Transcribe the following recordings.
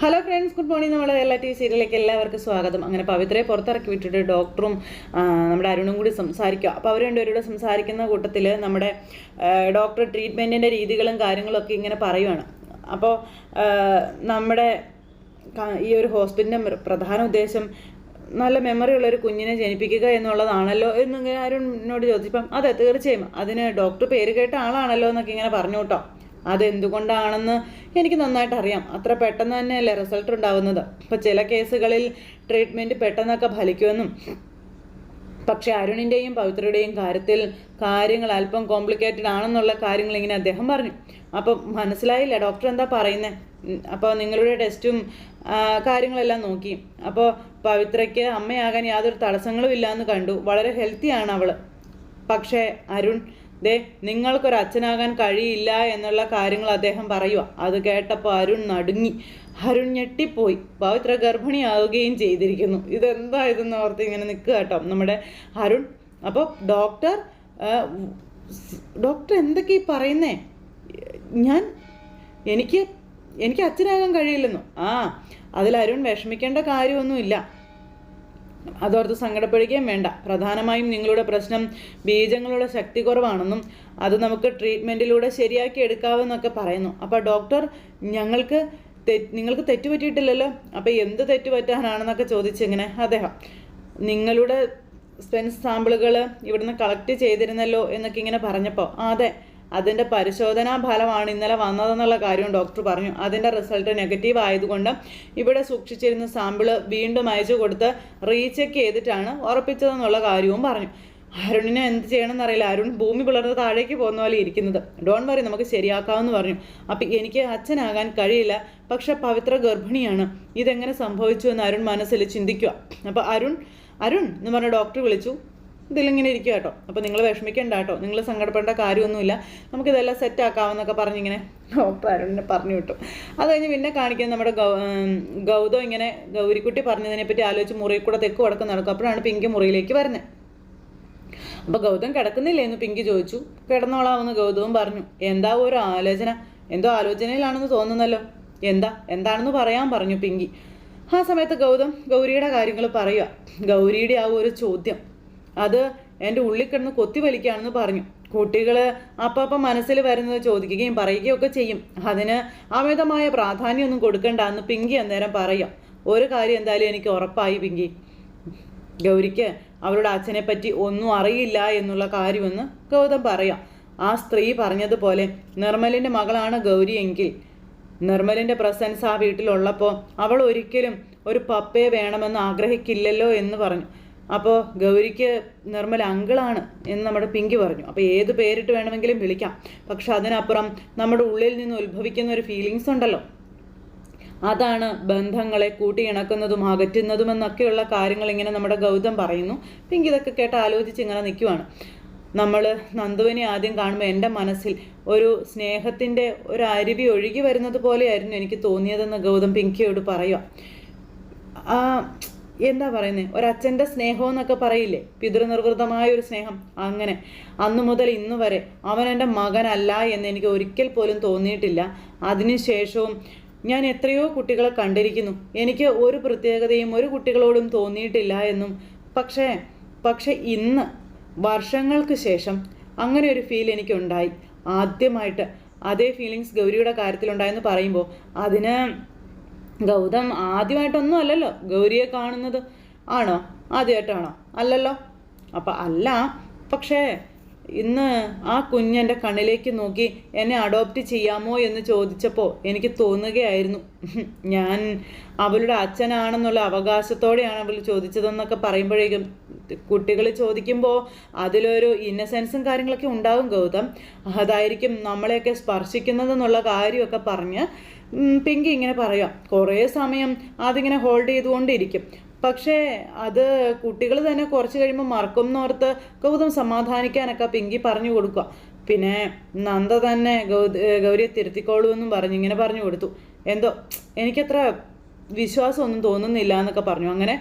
Hello friends good morning നമ്മൾ എല്ലാ T സീരിയലിലേക്ക് എല്ലാവർക്കും സ്വാഗതം. അങ്ങനെ പവിത്രയെ പുറത്തിറക്കി വിട്ടിട്ട് ഡോക്ടറും നമ്മുടെ അരുണും കൂടി സംസാരിക്കുക. അപ്പോൾ അവർ രണ്ടുപേരോട് സംസാരിക്കുന്ന കൂട്ടത്തിൽ നമ്മുടെ ഡോക്ടർ ട്രീറ്റ്മെന്റിന്റെ രീതികളും കാര്യങ്ങളൊക്കെ ഇങ്ങനെ പറയുവാണ്. അപ്പോൾ നമ്മുടെ ഈ ഒരു ഹോസ്പിറ്റലിന്റെ പ്രധാന ഉദ്ദേശം നല്ല മെമ്മറി ഉള്ള ഒരു കുഞ്ഞിനെ ജനിപ്പിക്കുക എന്നുള്ളതാണല്ലോ എന്നിങ്ങനെ അരുണിനോട് ചോദിച്ചപ്പം അതെ തീർച്ചയായും. അതിന് ഡോക്ടർ പേര് കേട്ട ആളാണല്ലോ എന്നൊക്കെ ഇങ്ങനെ പറഞ്ഞു കേട്ടോ. അതെന്തുകൊണ്ടാണെന്ന് എനിക്ക് നന്നായിട്ട് അറിയാം അത്ര പെട്ടെന്ന് തന്നെയല്ലേ റിസൾട്ട് ഉണ്ടാവുന്നത്. അപ്പോൾ ചില കേസുകളിൽ ട്രീറ്റ്മെന്റ് പെട്ടെന്നൊക്കെ ഫലിക്കുമെന്നും പക്ഷെ അരുണിന്റെയും പവിത്രയുടെയും കാര്യത്തിൽ കാര്യങ്ങൾ അല്പം കോംപ്ലിക്കേറ്റഡ് ആണെന്നുള്ള കാര്യങ്ങൾ ഇങ്ങനെ അദ്ദേഹം പറഞ്ഞു. അപ്പം മനസ്സിലായില്ല ഡോക്ടർ എന്താ പറയുന്നത് അപ്പോൾ നിങ്ങളുടെ ടെസ്റ്റും കാര്യങ്ങളെല്ലാം നോക്കി. അപ്പോൾ പവിത്രയ്ക്ക് അമ്മയാകാൻ യാതൊരു തടസ്സങ്ങളും ഇല്ലയെന്ന് കണ്ടു. വളരെ ഹെൽത്തിയാണ് അവൾ പക്ഷേ അരുൺ ദേ നിങ്ങൾക്കൊരു അച്ഛനാകാൻ കഴിയില്ല എന്നുള്ള കാര്യങ്ങൾ അദ്ദേഹം പറയുക അത് കേട്ടപ്പോൾ അരുൺ നടുങ്ങി. അരുൺ ഞെട്ടിപ്പോയി. പവിത്ര ഗർഭിണിയാവുകയും ചെയ്തിരിക്കുന്നു. ഇതെന്താ ഇതെന്ന് ഓർത്ത് ഇങ്ങനെ നിൽക്കുക കേട്ടോ നമ്മുടെ അരുൺ. അപ്പോൾ ഡോക്ടർ ഡോക്ടർ എന്തൊക്കെ ഈ പറയുന്നേ? ഞാൻ എനിക്ക് എനിക്ക് അച്ഛനാകാൻ കഴിയില്ലെന്നു? ആ അതിൽ അരുൺ വിഷമിക്കേണ്ട കാര്യമൊന്നുമില്ല. അതോർത്ത് സങ്കടപ്പെടുകയും വേണ്ട. പ്രധാനമായും നിങ്ങളുടെ പ്രശ്നം ബീജങ്ങളുടെ ശക്തി കുറവാണെന്നും അത് നമുക്ക് ട്രീറ്റ്മെന്റിലൂടെ ശരിയാക്കി എടുക്കാമെന്നൊക്കെ പറയുന്നു. അപ്പോൾ ഡോക്ടർ ഞങ്ങൾക്ക് നിങ്ങൾക്ക് തെറ്റ് പറ്റിയിട്ടില്ലല്ലോ അപ്പോൾ എന്ത് തെറ്റ് പറ്റാനാണെന്നൊക്കെ ചോദിച്ചിങ്ങനെ അദ്ദേഹം. നിങ്ങളുടെ സ്പെൻസ് സാമ്പിളുകൾ ഇവിടുന്ന് കളക്ട് ചെയ്തിരുന്നല്ലോ എന്നൊക്കെ ഇങ്ങനെ പറഞ്ഞപ്പോൾ അതെ അതിന്റെ പരിശോധനാ ഫലമാണ് ഇന്നലെ വന്നതെന്നുള്ള കാര്യം ഡോക്ടർ പറഞ്ഞു. അതിന്റെ റിസൾട്ട് നെഗറ്റീവ് ആയതുകൊണ്ട് ഇവിടെ സൂക്ഷിച്ചിരുന്ന സാമ്പിൾ വീണ്ടും അയച്ചു കൊടുത്ത് റീചെക്ക് ചെയ്തിട്ടാണ് ഉറപ്പിച്ചതെന്നുള്ള കാര്യവും പറഞ്ഞു. അരുണിനെ എന്ത് ചെയ്യണമെന്ന് അറിയില്ല അരുൺ ഭൂമി പിളർന്ന് താഴേക്ക് പോകുന്ന പോലെ ഇരിക്കുന്നത്. ഡോൺ വറി നമുക്ക് ശരിയാക്കാമെന്ന് പറഞ്ഞു. അപ്പം എനിക്ക് അച്ഛനാകാൻ കഴിയില്ല. പക്ഷെ പവിത്ര ഗർഭിണിയാണ്. ഇതെങ്ങനെ സംഭവിച്ചു എന്ന് അരുൺ മനസ്സിൽ ചിന്തിക്കുക അപ്പോൾ അരുൺ അരുൺ എന്ന് പറഞ്ഞ ഡോക്ടർ വിളിച്ചു. ഇതിലിങ്ങനെ ഇരിക്കുക കേട്ടോ അപ്പോൾ നിങ്ങൾ വിഷമിക്കേണ്ട കേട്ടോ നിങ്ങൾ സങ്കടപ്പെടേണ്ട കാര്യമൊന്നുമില്ല. നമുക്കിതെല്ലാം സെറ്റ് ആക്കാമെന്നൊക്കെ പറഞ്ഞിങ്ങനെ ഡോക്ടർ അരുണിനെ പറഞ്ഞു വിട്ടു. അത് കഴിഞ്ഞ് പിന്നെ കാണിക്കുന്നത് നമ്മുടെ ഗൗതം ഇങ്ങനെ ഗൗരിക്കുട്ടി പറഞ്ഞതിനെപ്പറ്റി ആലോചിച്ച് മുറിയിൽ കൂടെ തെക്ക് വടക്ക് നടക്കും. അപ്പോഴാണ് പിങ്കി മുറിയിലേക്ക് വരുന്നത് അപ്പോൾ ഗൗതം കിടക്കുന്നില്ലേ എന്ന് പിങ്കി ചോദിച്ചു. കിടന്നോളാമെന്ന് ഗൗതവും പറഞ്ഞു. എന്താ ഒരു ആലോചന? എന്തോ ആലോചനയിലാണെന്ന് തോന്നുന്നല്ലോ. എന്താ? എന്താണെന്ന് പറയാൻ പറഞ്ഞു പിങ്കി. ആ സമയത്ത് ഗൗതം ഗൗരിയുടെ കാര്യങ്ങൾ പറയുക ഗൗരിയുടെ ആ ഒരു ചോദ്യം. അത് എന്റെ ഉള്ളിൽ കിടന്ന് കൊത്തി വലിക്കുകയാണെന്ന് പറഞ്ഞു. കുട്ടികൾ അപ്പം മനസ്സിൽ വരുന്നത് ചോദിക്കുകയും പറയുകയും ഒക്കെ ചെയ്യും. അതിന് അമിതമായ പ്രാധാന്യമൊന്നും കൊടുക്കണ്ട എന്ന് പിങ്കി അന്നേരം പറയാം. ഒരു കാര്യം എന്തായാലും എനിക്ക് ഉറപ്പായി പിങ്കി. ഗൗരിക്ക് അവരുടെ അച്ഛനെ പറ്റി ഒന്നും അറിയില്ല എന്നുള്ള കാര്യമെന്ന് ഗൗതം പറയാം. ആ സ്ത്രീ പറഞ്ഞതുപോലെ നിർമ്മലിന്റെ മകളാണ് ഗൗരി എങ്കിൽ. നിർമ്മലിന്റെ പ്രസൻസ് ആ വീട്ടിലുള്ളപ്പോൾ അവൾ ഒരിക്കലും ഒരു പപ്പയെ വേണമെന്ന് ആഗ്രഹിക്കില്ലല്ലോ എന്ന് പറഞ്ഞു. അപ്പോൾ ഗൗരിക്ക് നിർമ്മല അങ്കിളാണ് എന്ന് നമ്മുടെ പിങ്കി പറഞ്ഞു. അപ്പോൾ ഏത് പേരിട്ട് വേണമെങ്കിലും വിളിക്കാം. പക്ഷെ അതിനപ്പുറം നമ്മുടെ ഉള്ളിൽ നിന്ന് ഉത്ഭവിക്കുന്ന ഒരു ഫീലിങ്സ് ഉണ്ടല്ലോ. അതാണ് ബന്ധങ്ങളെ കൂട്ടിയിണക്കുന്നതും അകറ്റുന്നതും എന്നൊക്കെയുള്ള കാര്യങ്ങൾ ഇങ്ങനെ നമ്മുടെ ഗൗതം പറയുന്നു. പിങ്കി ഇതൊക്കെ കേട്ട് ആലോചിച്ച് ഇങ്ങനെ നിൽക്കുവാണ് നമ്മൾ നന്ദുവിനെ ആദ്യം കാണുമ്പോൾ എന്റെ മനസ്സിൽ ഒരു സ്നേഹത്തിന്റെ ഒരു അരുവി ഒഴുകി വരുന്നത് പോലെയായിരുന്നു എനിക്ക് തോന്നിയതെന്ന് ഗൗതം പിങ്കിയോട് പറയുക എന്താ പറയുന്നത് ഒരച്ഛന്റെ സ്നേഹം എന്നൊക്കെ പറയില്ലേ? പിതൃനിർവൃതമായ ഒരു സ്നേഹം. അങ്ങനെ. അന്നു മുതൽ ഇന്ന് വരെ അവൻ എന്റെ മകനല്ല എന്ന് എനിക്ക് ഒരിക്കൽ പോലും തോന്നിയിട്ടില്ല. അതിനുശേഷവും ഞാൻ എത്രയോ കുട്ടികളെ കണ്ടിരിക്കുന്നു. എനിക്ക് ഒരു പ്രത്യേകതയും ഒരു കുട്ടികളോടും തോന്നിയിട്ടില്ല എന്നും. പക്ഷേ പക്ഷേ ഇന്ന് വർഷങ്ങൾക്ക് ശേഷം അങ്ങനെ ഒരു ഫീൽ എനിക്കുണ്ടായി. ആദ്യമായിട്ട് അതേ ഫീലിങ്സ് ഗൗരിയുടെ കാര്യത്തിലുണ്ടായെന്ന് പറയുമ്പോൾ അതിന് ഗൗതം ആദ്യമായിട്ടൊന്നും അല്ലല്ലോ ഗൗരിയെ കാണുന്നത്. ആണോ? ആദ്യമായിട്ടാണോ? അല്ലല്ലോ. അപ്പം അല്ല പക്ഷേ ഇന്ന് ആ കുഞ്ഞെന്റെ കണ്ണിലേക്ക് നോക്കി എന്നെ അഡോപ്റ്റ് ചെയ്യാമോ എന്ന് ചോദിച്ചപ്പോൾ എനിക്ക് തോന്നുകയായിരുന്നു. ഞാൻ അവളുടെ അച്ഛനാണെന്നുള്ള അവകാശത്തോടെയാണ് അവൾ ചോദിച്ചതെന്നൊക്കെ പറയുമ്പോഴേക്കും കുട്ടികൾ ചോദിക്കുമ്പോൾ അതിലൊരു ഇന്നസെൻസും കാര്യങ്ങളൊക്കെ ഉണ്ടാകും ഗൗതം. അതായിരിക്കും നമ്മളെയൊക്കെ സ്പർശിക്കുന്നതെന്നുള്ള കാര്യമൊക്കെ പറഞ്ഞ് പിങ്കി ഇങ്ങനെ പറയാം. കുറേ സമയം അതിങ്ങനെ ഹോൾഡ് ചെയ്തുകൊണ്ടിരിക്കും. പക്ഷേ അത് കുട്ടികൾ തന്നെ കുറച്ച് കഴിയുമ്പോൾ മറക്കും എന്നോർത്ത് ഗൗതം സമാധാനിക്കാനൊക്കെ പിങ്കി പറഞ്ഞു കൊടുക്കുക. പിന്നെ നന്ദ തന്നെ ഗൗ ഗൗരിയെ തിരുത്തിക്കോളൂ എന്നും പറഞ്ഞു ഇങ്ങനെ പറഞ്ഞു കൊടുത്തു. എന്തോ എനിക്കത്ര വിശ്വാസമൊന്നും തോന്നുന്നില്ല എന്നൊക്കെ പറഞ്ഞു. അങ്ങനെ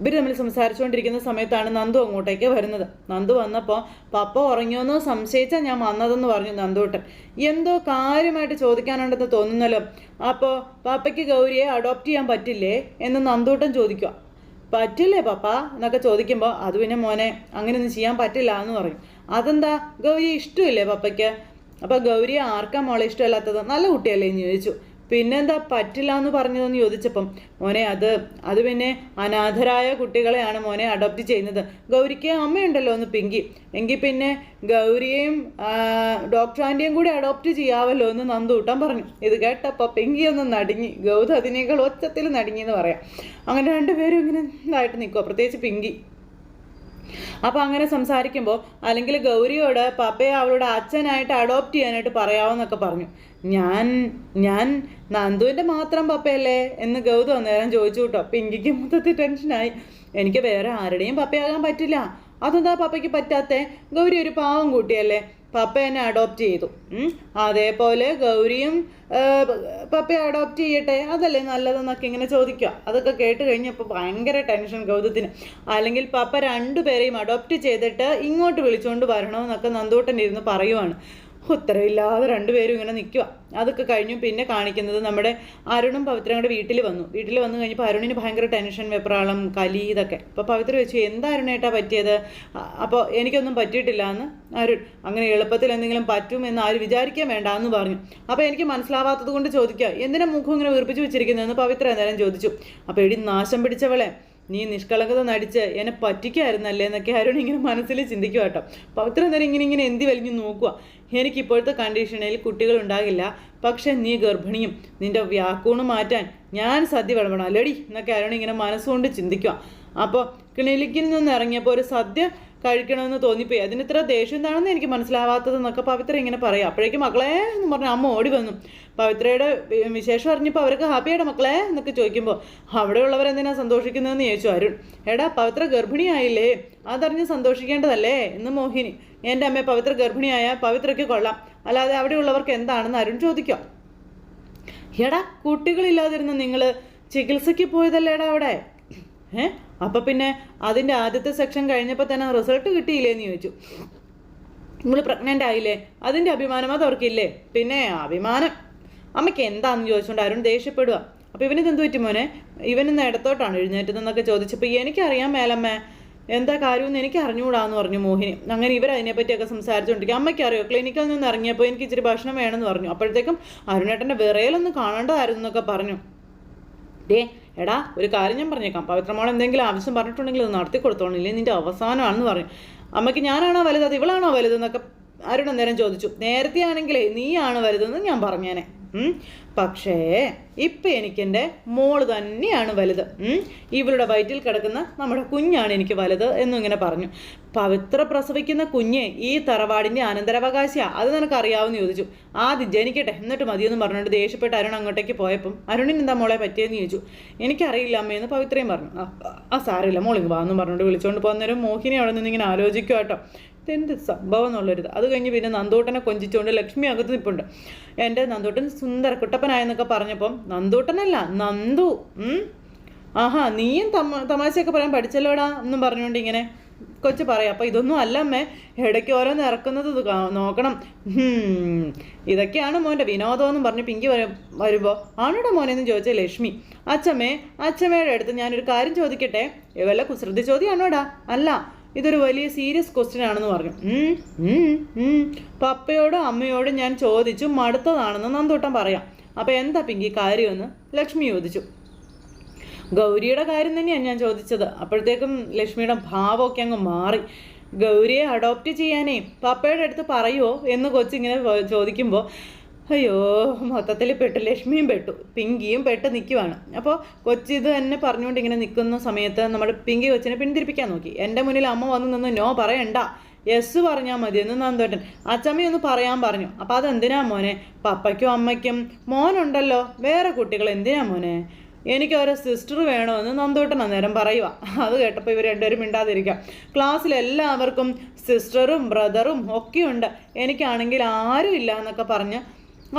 ഇവർ തമ്മിൽ സംസാരിച്ചുകൊണ്ടിരിക്കുന്ന സമയത്താണ് നന്ദു അങ്ങോട്ടേക്ക് വരുന്നത്. നന്ദു വന്നപ്പോൾ പപ്പ ഉറങ്ങിയോന്ന്? സംശയിച്ചാൽ ഞാൻ വന്നതെന്ന് പറഞ്ഞു നന്ദുട്ടൻ. എന്തോ കാര്യമായിട്ട് ചോദിക്കാനുണ്ടെന്ന് തോന്നുന്നല്ലോ. അപ്പോൾ പാപ്പയ്ക്ക് ഗൗരിയെ അഡോപ്റ്റ് ചെയ്യാൻ പറ്റില്ലേ? എന്ന് നന്ദൂട്ടൻ ചോദിക്കുക പറ്റില്ലേ പപ്പ? എന്നൊക്കെ ചോദിക്കുമ്പോൾ അത് പിന്നെ മോനെ അങ്ങനെയൊന്നും ചെയ്യാൻ പറ്റില്ല എന്ന് പറയും. അതെന്താ? ഗൗരിയെ ഇഷ്ടമില്ലേ പപ്പയ്ക്ക്? അപ്പോൾ ഗൗരിയെ ആർക്കാ മോളെ ഇഷ്ടമല്ലാത്തത്? നല്ല കുട്ടിയല്ലേ? എന്ന് ചോദിച്ചു. പിന്നെന്താ പറ്റില്ല എന്ന് പറഞ്ഞതെന്ന് ചോദിച്ചപ്പം മോനെ അത് അത് പിന്നെ അനാഥരായ കുട്ടികളെയാണ് മോനെ അഡോപ്റ്റ് ചെയ്യുന്നത്. ഗൗരിക്ക് അമ്മയുണ്ടല്ലോ എന്ന് പിങ്കി. എങ്കിൽ പിന്നെ ഗൗരിയെയും ഡോക്ടർ ആന്റിയും കൂടി അഡോപ്റ്റ് ചെയ്യാവല്ലോ എന്ന് നന്ദൂട്ടൻ പറഞ്ഞു. ഇത് കേട്ടപ്പോൾ പിങ്കി ഒന്ന് നടുങ്ങി. ഗൗത അതിനേക്കാൾ ഒച്ചത്തിൽ നടുങ്ങി എന്ന് പറയാം. അങ്ങനെ രണ്ടുപേരും ഇങ്ങനെ ഇതായിട്ട് നിൽക്കുക പ്രത്യേകിച്ച് പിങ്കി. അപ്പോൾ അങ്ങനെ സംസാരിക്കുമ്പോൾ അല്ലെങ്കിൽ ഗൗരിയോട് പപ്പയെ അവളുടെ അച്ഛനായിട്ട് അഡോപ്റ്റ് ചെയ്യാനായിട്ട് പറയാമെന്നൊക്കെ പറഞ്ഞു. ഞാൻ ഞാൻ നന്ദുവിന്റെ മാത്രം പപ്പയല്ലേ? എന്ന് ഗൗതം അന്നേരം ചോദിച്ചു കേട്ടോ. പിങ്കിക്ക് മൊത്തത്തിൽ ടെൻഷനായി എനിക്ക് വേറെ ആരുടെയും പപ്പയാകാൻ പറ്റില്ല. അതെന്താ പപ്പയ്ക്ക് പറ്റാത്തേ? ഗൗരി ഒരു പാവം കുട്ടിയല്ലേ? പപ്പ എന്നെ അഡോപ്റ്റ് ചെയ്തു. അതേപോലെ ഗൗരിയും പപ്പയെ അഡോപ്റ്റ് ചെയ്യട്ടെ അതല്ലേ നല്ലതെന്നൊക്കെ ഇങ്ങനെ ചോദിക്കുക. അതൊക്കെ കേട്ട് കഴിഞ്ഞപ്പോൾ ഭയങ്കര ടെൻഷൻ ഗൗതത്തിന് അല്ലെങ്കിൽ പപ്പ രണ്ടുപേരെയും അഡോപ്റ്റ് ചെയ്തിട്ട് ഇങ്ങോട്ട് വിളിച്ചുകൊണ്ട് വരണമെന്നൊക്കെ നന്ദൂട്ടൻ ഇരുന്ന് പറയുവാണ്. ഉത്തരവില്ലാതെ രണ്ടുപേരും ഇങ്ങനെ നിൽക്കുക അതൊക്കെ കഴിഞ്ഞു. പിന്നെ കാണിക്കുന്നത് നമ്മുടെ അരുണും പവിത്രങ്ങളുടെ വീട്ടിൽ വന്നു. വീട്ടിൽ വന്നു കഴിഞ്ഞപ്പോൾ അരുണിന് ഭയങ്കര ടെൻഷൻ വെപ്രാളം കലി ഇതൊക്കെ. അപ്പോൾ പവിത്ര ചോദിച്ചു എന്താ അരുണേട്ടാ പറ്റിയത്? അപ്പോൾ എനിക്കൊന്നും പറ്റിയിട്ടില്ല എന്ന് അരുൺ അങ്ങനെ എളുപ്പത്തിൽ എന്തെങ്കിലും പറ്റുമെന്ന് ആര് വിചാരിക്കാൻ വേണ്ട എന്ന് പറഞ്ഞു. അപ്പോൾ എനിക്ക് മനസ്സിലാവാത്തത് കൊണ്ട് ചോദിക്കുക എന്തിനാ മുഖം ഇങ്ങനെ വീർപ്പിച്ച് വെച്ചിരിക്കുന്നതെന്ന്? പവിത്ര എന്തായാലും ചോദിച്ചു അപ്പോൾ എടി നാശം പിടിച്ചവളെ നീ നിഷ്കളങ്കത നടിച്ച് എന്നെ പറ്റിക്കായിരുന്നല്ലേ എന്നൊക്കെ അരുൺ ഇങ്ങനെ മനസ്സിൽ ചിന്തിക്കുക കേട്ടോ. പവിത്ര നേരം ഇങ്ങനെ ഇങ്ങനെ എന്തി വലിഞ്ഞു നോക്കുക എനിക്ക് ഇപ്പോഴത്തെ കണ്ടീഷനിൽ കുട്ടികൾ ഉണ്ടാകില്ല. പക്ഷെ നീ ഗർഭിണിയും നിന്റെ വ്യാക്കൂണ് മാറ്റാൻ ഞാൻ സദ്യ വിളമ്പണം. അല്ലേടി? എന്നൊക്കെ അരുൺ ഇങ്ങനെ മനസ്സുകൊണ്ട് ചിന്തിക്കുക അപ്പോൾ ക്ലിനിക്കിൽ നിന്ന് ഇറങ്ങിയപ്പോൾ ഒരു സദ്യ കഴിക്കണമെന്ന് തോന്നിപ്പോയി. അതിന് ഇത്ര ദേഷ്യം എന്താണെന്ന് എനിക്ക് മനസ്സിലാവാത്തതെന്നൊക്കെ പവിത്ര ഇങ്ങനെ പറയാം. അപ്പോഴേക്കും മക്കളെ എന്ന് പറഞ്ഞ അമ്മ ഓടി വന്നു. പവിത്രയുടെ വിശേഷം അറിഞ്ഞപ്പോൾ അവർക്ക് ഹാപ്പിയുടെ മക്കളെ എന്നൊക്കെ ചോദിക്കുമ്പോൾ അവിടെയുള്ളവർ എന്തിനാ സന്തോഷിക്കുന്നതെന്ന് ചോദിച്ചു അരുൺ. എടാ പവിത്ര ഗർഭിണിയായില്ലേ? അതറിഞ്ഞ് സന്തോഷിക്കേണ്ടതല്ലേ? എന്ന് മോഹിനി. എന്റെ അമ്മ പവിത്ര ഗർഭിണിയായ പവിത്രയ്ക്ക് കൊള്ളാം. അല്ലാതെ അവിടെയുള്ളവർക്ക് എന്താണെന്ന് അരുൺ ചോദിക്കാം. എടാ കുട്ടികളില്ലാതിരുന്ന നിങ്ങൾ ചികിത്സയ്ക്ക് പോയതല്ലേടാ അവിടെ? ഏ? അപ്പം പിന്നെ അതിന്റെ ആദ്യത്തെ സെക്ഷൻ കഴിഞ്ഞപ്പോൾ തന്നെ റിസൾട്ട് കിട്ടിയില്ലേ എന്ന് ചോദിച്ചു. നമ്മൾ പ്രഗ്നന്റ് ആയില്ലേ? അതിന്റെ അഭിമാനം അത് അവർക്കില്ലേ? പിന്നെ അഭിമാനം. അമ്മയ്ക്ക് എന്താണെന്ന് ചോദിച്ചുകൊണ്ട് അരുൺ ദേഷ്യപ്പെടുക. അപ്പോൾ ഇവനിത് എന്ത് പറ്റി മോനെ? ഇവനിന്ന് ഇടത്തോട്ടാണ് എഴുന്നേറ്റതെന്നൊക്കെ ചോദിച്ചപ്പോൾ എനിക്കറിയാം മേലമ്മ. എന്താ കാര്യമെന്ന് എനിക്ക് അറിഞ്ഞുകൂടാന്ന് പറഞ്ഞു മോഹിനി. അങ്ങനെ ഇവർ അതിനെപ്പറ്റിയൊക്കെ സംസാരിച്ചുകൊണ്ടിരിക്കും അമ്മയ്ക്ക് അറിയോ ക്ലിനിക്കിൽ നിന്ന് ഇറങ്ങിയപ്പോൾ എനിക്ക് ഇച്ചിരി ഭക്ഷണം വേണമെന്ന് പറഞ്ഞു. അപ്പോഴത്തേക്കും അരുണേട്ടന്റെ വിറയലൊന്ന് കാണേണ്ടതായിരുന്നു എന്നൊക്കെ പറഞ്ഞു. ഡേ എടാ ഒരു കാര്യം ഞാൻ പറഞ്ഞേക്കാം. പവിത്രമോൾ എന്തെങ്കിലും ആവശ്യം പറഞ്ഞിട്ടുണ്ടെങ്കിൽ അത് നടത്തി കൊടുത്തോളില്ലേ നിന്റെ അവസാനമാണെന്ന് പറഞ്ഞു അമ്മയ്ക്ക് ഞാനാണോ വലുത്? അത് ഇവളാണോ വലുതെന്നൊക്കെ അരുൺ അന്നേരം ചോദിച്ചു. നേരത്തെ ആണെങ്കിലേ നീയാണ് വലുതെന്ന് ഞാൻ പറഞ്ഞേനെ. പക്ഷേ ഇപ്പം എനിക്കെന്റെ മോൾ തന്നെയാണ് വലുത്. ഇവളുടെ വയറ്റിൽ കിടക്കുന്ന നമ്മുടെ കുഞ്ഞാണ് എനിക്ക് വലുത് എന്നിങ്ങനെ പറഞ്ഞു. പവിത്ര പ്രസവിക്കുന്ന കുഞ്ഞ് ഈ തറവാടിന്റെ അനന്തരാവകാശിയാണ് അത് അറിയാവുന്ന ചോദിച്ചു. ആദ്യം ജനിക്കട്ടെ എന്നിട്ട് മതിയെന്ന് പറഞ്ഞുകൊണ്ട് ദേഷ്യപ്പെട്ട് അരുൺ അങ്ങോട്ടേക്ക് പോയപ്പം അരുണിന് എന്താ മോളെ പറ്റിയെന്ന് ചോദിച്ചു. എനിക്കറിയില്ല അമ്മയെന്ന് പവിത്രയും പറഞ്ഞു. ആ, സാറില്ല സാരമില്ല മോളിങ് വാ എന്നും പറഞ്ഞുകൊണ്ട് വിളിച്ചുകൊണ്ട് പോകുന്നേരം മോഹിനി അവിടെ നിന്ന് ഇങ്ങനെ ആലോചിക്കുക കേട്ടോ ഇതെന്ത് സംഭവം എന്നുള്ളൊരിത്. അത് കഴിഞ്ഞ് പിന്നെ നന്ദൂട്ടനെ കൊഞ്ചിച്ചുകൊണ്ട് ലക്ഷ്മി അകത്ത് നിൽപ്പുണ്ട് എന്റെ നന്ദൂട്ടൻ സുന്ദര കുട്ടപ്പനായെന്നൊക്കെ പറഞ്ഞപ്പം നന്ദൂട്ടനല്ല നന്ദു ആഹാ നീയും തമ തമാശയൊക്കെ പറയാൻ പഠിച്ചല്ലോടാ എന്നും പറഞ്ഞുകൊണ്ട് ഇങ്ങനെ കൊച്ചു പറയാം. അപ്പം ഇതൊന്നും അല്ല അമ്മേ ഇടയ്ക്ക് ഓരോന്ന് ഇറക്കുന്നത് നോക്കണം. ഇതൊക്കെയാണ് മോന്റെ വിനോദം എന്നും പറഞ്ഞ് പിങ്കി വരും വരുമ്പോൾ ആണോടെ മോനെ എന്ന് ചോദിച്ച ലക്ഷ്മി. അച്ഛമ്മേ അച്ഛമ്മയുടെ അടുത്ത് ഞാനൊരു കാര്യം ചോദിക്കട്ടെ? വല്ല കുസൃതി ചോദ്യമാണോടാ അല്ല ഇതൊരു വലിയ സീരിയസ് ക്വസ്റ്റ്യൻ ആണെന്ന് പറഞ്ഞു. പപ്പയോടും അമ്മയോടും ഞാൻ ചോദിച്ചു മടുത്തതാണെന്ന് നന്ദൂട്ടം പറയാം. അപ്പോൾ എന്താ പിങ്കി കാര്യമെന്ന് ലക്ഷ്മി ചോദിച്ചു. ഗൗരിയുടെ കാര്യം തന്നെയാണ് ഞാൻ ചോദിച്ചത്. അപ്പോഴത്തേക്കും ലക്ഷ്മിയുടെ ഭാവമൊക്കെ അങ്ങ് മാറി. ഗൗരിയെ അഡോപ്റ്റ് ചെയ്യാനേ പപ്പയുടെ അടുത്ത് പറയുമോ എന്ന് കൊച്ചിങ്ങനെ ചോദിക്കുമ്പോൾ അയ്യോ മൊത്തത്തിൽ പെട്ടു ലക്ഷ്മിയും പെട്ടു. പിങ്കിയും പെട്ട് നിൽക്കുവാണ് അപ്പോൾ കൊച്ചി ഇത് തന്നെ പറഞ്ഞുകൊണ്ട് ഇങ്ങനെ നിൽക്കുന്ന സമയത്ത് നമ്മൾ പിങ്കി കൊച്ചിനെ പിന്തിരിപ്പിക്കാൻ നോക്കി. എന്റെ മുന്നിൽ അമ്മ വന്ന് നിന്ന് നോ പറയണ്ട. യെസ് പറഞ്ഞാൽ മതി എന്ന് നന്ദോട്ടൻ. അച്ചമ്മയൊന്ന് പറയാൻ പറഞ്ഞു. അപ്പോൾ അതെന്തിനാ മോനെ? പപ്പയ്ക്കും അമ്മയ്ക്കും മോനുണ്ടല്ലോ. വേറെ കുട്ടികൾ എന്തിനാ മോനെ? എനിക്ക് ഒരു സിസ്റ്റർ വേണമെന്ന് നന്ദോട്ടൻ അന്നേരം പറയുക അത് കേട്ടപ്പോൾ ഇവർ രണ്ടുപേരും മിണ്ടാതിരിക്കാം. ക്ലാസ്സിൽ എല്ലാവർക്കും സിസ്റ്ററും ബ്രദറും ഒക്കെയുണ്ട്. എനിക്കാണെങ്കിൽ ആരും ഇല്ല എന്നൊക്കെ പറഞ്ഞ്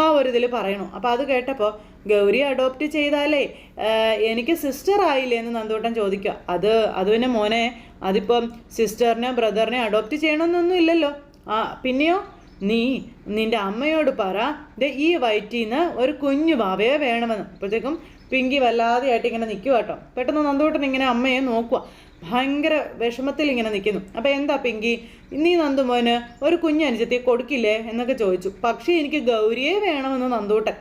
ആ ഒരു ഇതിൽ പറയണു. അപ്പോൾ അത് കേട്ടപ്പോൾ ഗൗരി അഡോപ്റ്റ് ചെയ്താലേ എനിക്ക് സിസ്റ്റർ ആയില്ലേ എന്ന് നന്ദൂട്ടൻ ചോദിക്കുക. അത് അത് പിന്നെ മോനെ അതിപ്പം സിസ്റ്ററിനെ ബ്രദറിനെ അഡോപ്റ്റ് ചെയ്യണമെന്നൊന്നും ഇല്ലല്ലോ. ആ പിന്നെയോ? നീ നിന്റെ അമ്മയോട് പറ ദേ ഈ വയറ്റിൽ നിന്ന് ഒരു കുഞ്ഞു വാവയെ വേണമെന്ന്. അപ്പോഴത്തേക്കും പിങ്കി വല്ലാതെയായിട്ട് ഇങ്ങനെ നിൽക്കുക കേട്ടോ പെട്ടെന്ന് നന്ദൂട്ടൻ ഇങ്ങനെ അമ്മയെ നോക്കുക ഭയങ്കര വിഷമത്തിൽ ഇങ്ങനെ നിൽക്കുന്നു അപ്പോൾ എന്താ പിങ്കി? നീ നന്ദുമോന് ഒരു കുഞ്ഞനുജത്തെ കൊടുക്കില്ലേ എന്നൊക്കെ ചോദിച്ചു. പക്ഷേ എനിക്ക് ഗൗരിയെ വേണമെന്ന് നന്ദൂട്ടൻ.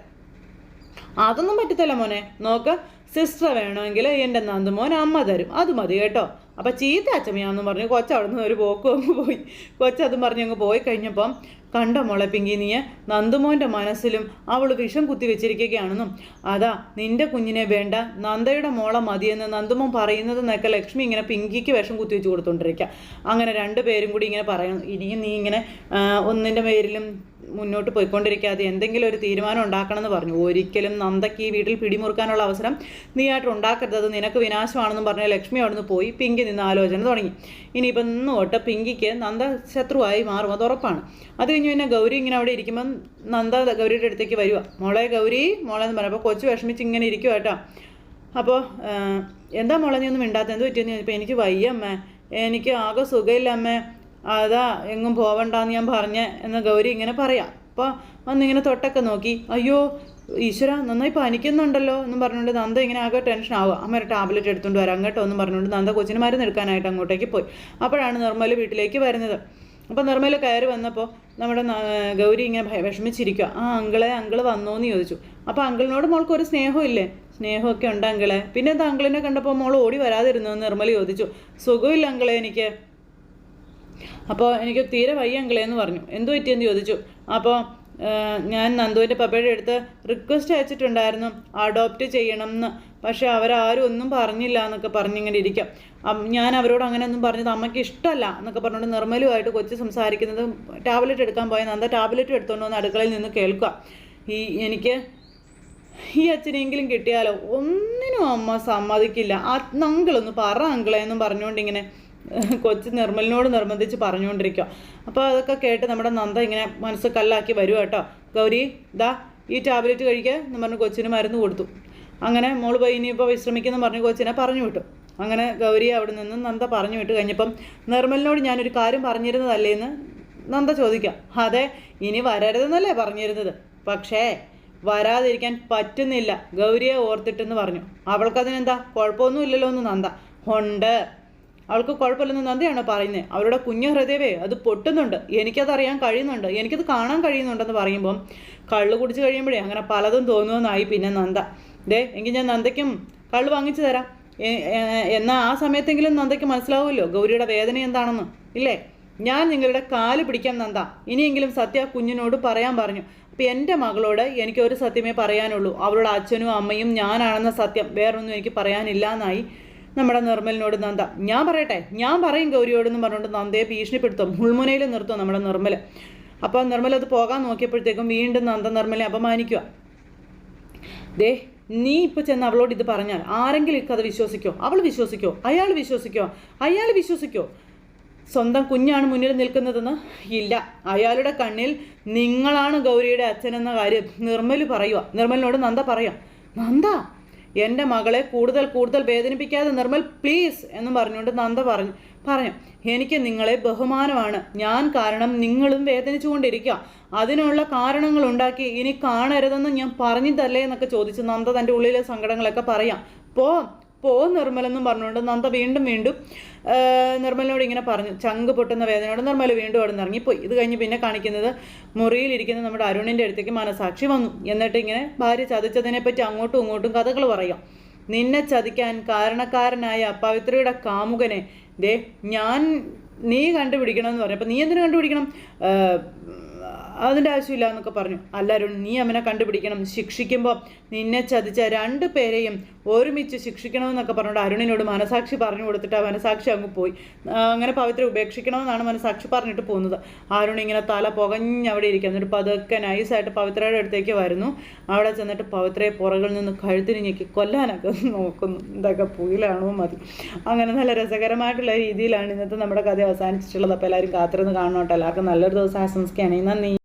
അതൊന്നും പറ്റത്തില്ല മോനെ. നോക്ക് സിസ്റ്റർ വേണമെങ്കിൽ എന്റെ നന്ദുമോൻ അമ്മ തരും. അത് മതി കേട്ടോ. അപ്പം ചീത്ത അച്ചമ്മയാണെന്ന് പറഞ്ഞു. കൊച്ച അവിടെ നിന്ന് ഒരു പോക്കും അങ്ങ് പോയി. കൊച്ച അതും പറഞ്ഞു അങ്ങ് പോയി കഴിഞ്ഞപ്പം കണ്ട മോളെ പിങ്കി നീ നന്ദുമോന്റെ മനസ്സിലും അവൾ വിഷം കുത്തി വെച്ചിരിക്കുകയാണെന്നും അതാ നിന്റെ കുഞ്ഞിനെ വേണ്ട. നന്ദയുടെ മോളെ മതിയെന്ന് നന്ദുമോൻ പറയുന്നത് എന്നൊക്കെ ലക്ഷ്മി ഇങ്ങനെ പിങ്കിക്ക് വിഷം കുത്തി വെച്ച് കൊടുത്തോണ്ടിരിക്കുക അങ്ങനെ രണ്ടു പേരും കൂടി ഇങ്ങനെ പറയണം ഇനിയും നീ ഇങ്ങനെ ഒന്നിന്റെ പേരിലും മുന്നോട്ട് പോയിക്കൊണ്ടിരിക്കാതെ എന്തെങ്കിലും ഒരു തീരുമാനം ഉണ്ടാക്കണമെന്ന് പറഞ്ഞു. ഒരിക്കലും നന്ദയ്ക്ക് ഈ വീട്ടിൽ പിടിമുറുക്കാനുള്ള അവസരം നീയായിട്ട് ഉണ്ടാക്കരുത്. അത് നിനക്ക് വിനാശമാണെന്നും പറഞ്ഞ് ലക്ഷ്മി അവിടുന്ന് പോയി പിങ്കി നിന്ന് ആലോചന തുടങ്ങി. ഇനിയിപ്പം ഇന്ന് തൊട്ട് പിങ്കിക്ക് നന്ദ ശത്രുവായി മാറും. അത് ഉറപ്പാണ്. അത് കഴിഞ്ഞ് പിന്നെ ഗൗരി ഇങ്ങനെ അവിടെ ഇരിക്കുമ്പം നന്ദ ഗൗരിയുടെ അടുത്തേക്ക് വരിക മോളെ ഗൗരി മോളെ എന്ന് പറഞ്ഞപ്പോൾ കൊച്ചു വിഷമിച്ച് ഇങ്ങനെ ഇരിക്കുക കേട്ടോ. അപ്പോൾ എന്താ മോളെ നീ ഒന്നും മിണ്ടാത്ത എന്ത് പറ്റിയെന്ന് ചോദിച്ചപ്പോൾ എനിക്ക് വയ്യ അമ്മേ. എനിക്ക് ആകെ സുഖമില്ല അമ്മേ. അതാ എങ്ങും പോവണ്ടെന്ന് ഞാൻ പറഞ്ഞ എന്ന് ഗൗരി ഇങ്ങനെ പറയാം. അപ്പോൾ വന്നിങ്ങനെ തൊട്ടൊക്കെ നോക്കി. അയ്യോ ഈശ്വര നന്നായി പനിക്കുന്നുണ്ടല്ലോ എന്ന് പറഞ്ഞുകൊണ്ട് നന്ദ ഇങ്ങനെ ആകെ ടെൻഷൻ ആവുക. അമ്മ ഒരു ടാബ്ലറ്റ് എടുത്തുകൊണ്ട് വരാം കേട്ടോ എന്ന് പറഞ്ഞുകൊണ്ട് നന്ദ കൊച്ചിന് മരുന്ന് എടുക്കാനായിട്ട് അങ്ങോട്ടേക്ക് പോയി. അപ്പോഴാണ് നിർമ്മൽ വീട്ടിലേക്ക് വരുന്നത്. അപ്പോൾ നിർമ്മൽ കയറി വന്നപ്പോൾ നമ്മുടെ ഗൗരി ഇങ്ങനെ വിഷമിച്ചിരിക്കുക ആ അങ്കിളെ അങ്കിൾ വന്നോന്ന് ചോദിച്ചു. അപ്പോൾ അങ്കിളിനോട് മോൾക്ക് ഒരു സ്നേഹമില്ലേ? സ്നേഹമൊക്കെ ഉണ്ട് അങ്കിളെ. പിന്നെ എന്താ അങ്കിളിനെ കണ്ടപ്പോൾ മോൾ ഓടി വരാതിരുന്നു? എന്ന് നിർമ്മൽ ചോദിച്ചു. സുഖമില്ല അങ്കിളെ എനിക്ക്. അപ്പോൾ എനിക്ക് തീരെ വയ്യ അങ്കിളെ എന്ന് പറഞ്ഞു. എന്തു പറ്റിയെന്ന് ചോദിച്ചു. അപ്പോൾ ഞാൻ നന്ദുവിന്റെ പപ്പയുടെ അടുത്ത് റിക്വസ്റ്റ് അയച്ചിട്ടുണ്ടായിരുന്നു അഡോപ്റ്റ് ചെയ്യണം എന്ന്. പക്ഷേ അവരാരും ഒന്നും പറഞ്ഞില്ല എന്നൊക്കെ പറഞ്ഞിങ്ങനെ ഇരിക്കാം. ഞാൻ അവരോട് അങ്ങനെ ഒന്നും പറഞ്ഞത് അമ്മയ്ക്ക് ഇഷ്ടമല്ല എന്നൊക്കെ പറഞ്ഞുകൊണ്ട് നിർമ്മലുമായിട്ട് കൊച്ചു സംസാരിക്കുന്നത് ടാബ്ലറ്റ് എടുക്കാൻ പോയ നന്ദ ടാബ്ലറ്റ് എടുത്തുകൊണ്ട് വന്ന് അടുക്കളയിൽ നിന്ന് കേൾക്കുക. ഈ എനിക്ക് ഈ അച്ഛനെങ്കിലും കിട്ടിയാലോ? ഒന്നിനും അമ്മ സമ്മതിക്കില്ല. ആ അങ്കിളൊന്ന് പറ അങ്കിളേ എന്നും പറഞ്ഞുകൊണ്ട് ഇങ്ങനെ കൊച്ചു നിർമ്മലിനോട് നിർബന്ധിച്ച് പറഞ്ഞുകൊണ്ടിരിക്കുക. അപ്പോൾ അതൊക്കെ കേട്ട് നമ്മുടെ നന്ദ ഇങ്ങനെ മനസ്സ് കല്ലാക്കി വരുക കേട്ടോ. ഗൗരി ദാ ഈ ടാബ്ലറ്റ് കഴിക്കുക എന്ന് പറഞ്ഞ് കൊച്ചിന് മരുന്ന് കൊടുത്തു. അങ്ങനെ മോൾ പോയി ഇനിയിപ്പോൾ വിശ്രമിക്കുന്നു പറഞ്ഞ് കൊച്ചിനെ പറഞ്ഞു വിട്ടു. അങ്ങനെ ഗൗരി അവിടെ നിന്ന് നന്ദ പറഞ്ഞു വിട്ട് കഴിഞ്ഞപ്പം നിർമ്മലിനോട് ഞാനൊരു കാര്യം പറഞ്ഞിരുന്നതല്ലേ എന്ന് നന്ദ ചോദിക്കാം അതെ ഇനി വരരുതെന്നല്ലേ പറഞ്ഞിരുന്നത്? പക്ഷേ വരാതിരിക്കാൻ പറ്റുന്നില്ല. ഗൗരിയെ ഓർത്തിട്ടെന്ന് പറഞ്ഞു. അവൾക്കതിനെന്താ? കുഴപ്പമൊന്നും ഇല്ലല്ലോ എന്ന് നന്ദ. ഉണ്ട്. അവൾക്ക് കുഴപ്പമില്ലെന്ന് നന്ദിയാണ് പറയുന്നത്. അവരുടെ കുഞ്ഞു ഹൃദയമേ അത് പൊട്ടുന്നുണ്ട്. എനിക്കത് അറിയാൻ കഴിയുന്നുണ്ട്. എനിക്കത് കാണാൻ കഴിയുന്നുണ്ടെന്ന് പറയുമ്പം കള്ളു കുടിച്ച് കഴിയുമ്പോഴേ അങ്ങനെ പലതും തോന്നുമെന്നായി പിന്നെ നന്ദ. ദേ എങ്കിൽ ഞാൻ നന്ദയ്ക്കും കള്ള് വാങ്ങിച്ചു തരാം. എന്നാൽ ആ സമയത്തെങ്കിലും നന്ദയ്ക്ക് മനസ്സിലാവുമല്ലോ ഗൗരിയുടെ വേദന എന്താണെന്ന്. ഇല്ലേ? ഞാൻ നിങ്ങളുടെ കാൽ പിടിക്കാൻ നന്ദ. ഇനിയെങ്കിലും സത്യ കുഞ്ഞിനോട് പറയാൻ പറഞ്ഞു. അപ്പം എന്റെ മകളോട് എനിക്ക് ഒരു സത്യമേ പറയാനുള്ളൂ. അവളുടെ അച്ഛനും അമ്മയും ഞാനാണെന്ന സത്യം. വേറൊന്നും എനിക്ക് പറയാനില്ല എന്നായി നമ്മുടെ നിർമ്മലിനോട് നന്ദ. ഞാൻ പറയട്ടെ ഞാൻ പറയും ഗൗരിയോടെന്ന് പറഞ്ഞുകൊണ്ട് നന്ദയെ ഭീഷണിപ്പെടുത്തും മുൾമുനയിൽ നിർത്തും നമ്മുടെ നിർമ്മൽ അപ്പോൾ നിർമ്മൽ അത് പോകാൻ നോക്കിയപ്പോഴത്തേക്കും വീണ്ടും നന്ദ നിർമ്മലെ അപമാനിക്കുക ദേ നീ ഇപ്പോൾ ചെന്ന് അവളോട് ഇത് പറഞ്ഞാൽ ആരെങ്കിലും ഇക്കത് വിശ്വസിക്കോ? അവൾ വിശ്വസിക്കോ? അയാൾ വിശ്വസിക്കോ? അയാൾ വിശ്വസിക്കോ? സ്വന്തം കുഞ്ഞാണ് മുന്നിൽ നിൽക്കുന്നതെന്ന്? ഇല്ല. അയാളുടെ കണ്ണിൽ നിങ്ങളാണ് ഗൗരിയുടെ അച്ഛനെന്ന കാര്യം നിർമ്മൽ പറയുക നിർമ്മലിനോട് നന്ദ പറയാം. നന്ദ എന്റെ മകളെ കൂടുതൽ കൂടുതൽ വേദനിപ്പിക്കാതെ നിർമ്മൽ പ്ലീസ് എന്ന് പറഞ്ഞുകൊണ്ട് നന്ദ പറഞ്ഞു പറഞ്ഞു എനിക്ക് നിങ്ങളെ ബഹുമാനമാണ്. ഞാൻ കാരണം നിങ്ങളും വേദനിച്ചുകൊണ്ടിരിക്കുക. അതിനുള്ള കാരണങ്ങൾ ഉണ്ടാക്കി ഇനി കാണരുതെന്ന് ഞാൻ പറഞ്ഞിട്ടല്ലേ എന്നൊക്കെ ചോദിച്ച് നന്ദ തന്റെ ഉള്ളിലെ സങ്കടങ്ങളൊക്കെ പറയാം. പോ പോ നിർമ്മലെന്നും പറഞ്ഞുകൊണ്ട് നന്ദ വീണ്ടും വീണ്ടും നിർമ്മലിനോട് ഇങ്ങനെ പറഞ്ഞു. ചങ്ക് പൊട്ടുന്ന വേദനയോട് നിർമ്മല വീണ്ടും അവിടെ നിന്ന് ഇറങ്ങിപ്പോയി. ഇത് കഴിഞ്ഞ് പിന്നെ കാണിക്കുന്നത് മുറിയിലിരിക്കുന്ന നമ്മുടെ അരുണിന്റെ അടുത്തേക്ക് മനസാക്ഷി വന്നു. എന്നിട്ട് ഇങ്ങനെ ഭാര്യ ചതിച്ചതിനെ പറ്റി അങ്ങോട്ടും ഇങ്ങോട്ടും കഥകൾ പറയാം. നിന്നെ ചതിക്കാൻ കാരണക്കാരനായ പവിത്രയുടെ കാമുകനെ ദേ ഞാൻ നീ കണ്ടുപിടിക്കണം എന്ന് പറഞ്ഞു. അപ്പം നീ എന്തിനു കണ്ടുപിടിക്കണം? അതിന്റെ ആവശ്യമില്ല എന്നൊക്കെ പറഞ്ഞു. അല്ലാരും നീ അവനെ കണ്ടുപിടിക്കണം. ശിക്ഷിക്കുമ്പോൾ നിന്നെ ചതിച്ച രണ്ട് പേരെയും ഒരുമിച്ച് ശിക്ഷിക്കണമെന്നൊക്കെ പറഞ്ഞുകൊണ്ട് അരുണിനോട് മനസാക്ഷി പറഞ്ഞു കൊടുത്തിട്ട് ആ മനസാക്ഷി അങ്ങ് പോയി. അങ്ങനെ പവിത്ര ഉപേക്ഷിക്കണമെന്നാണ് മനസാക്ഷി പറഞ്ഞിട്ട് പോകുന്നത്. അരുൺ ഇങ്ങനെ തല പുകഞ്ഞ് അവിടെ ഇരിക്കുക. എന്നിട്ട് പതുക്കെ നൈസായിട്ട് പവിത്രയുടെ അടുത്തേക്ക് വരുന്നു. അവിടെ ചെന്നിട്ട് പവിത്രയെ പുറകിൽ നിന്ന് കഴുത്തിന് ഞെക്കി കൊല്ലാനൊക്കെ നോക്കുന്നു. ഇതൊക്കെ പുയിലാണോ മതി. അങ്ങനെ നല്ല രസകരമായിട്ടുള്ള രീതിയിലാണ് ഇന്നത്തെ നമ്മുടെ കഥ അവസാനിച്ചിട്ടുള്ളത്. അപ്പോൾ എല്ലാവരും കാത്തിരുന്ന് കാണണം കേട്ടോ. എല്ലാവർക്കും നല്ലൊരു ദിവസം ആശംസിക്കുകയാണ്. നന്ദി.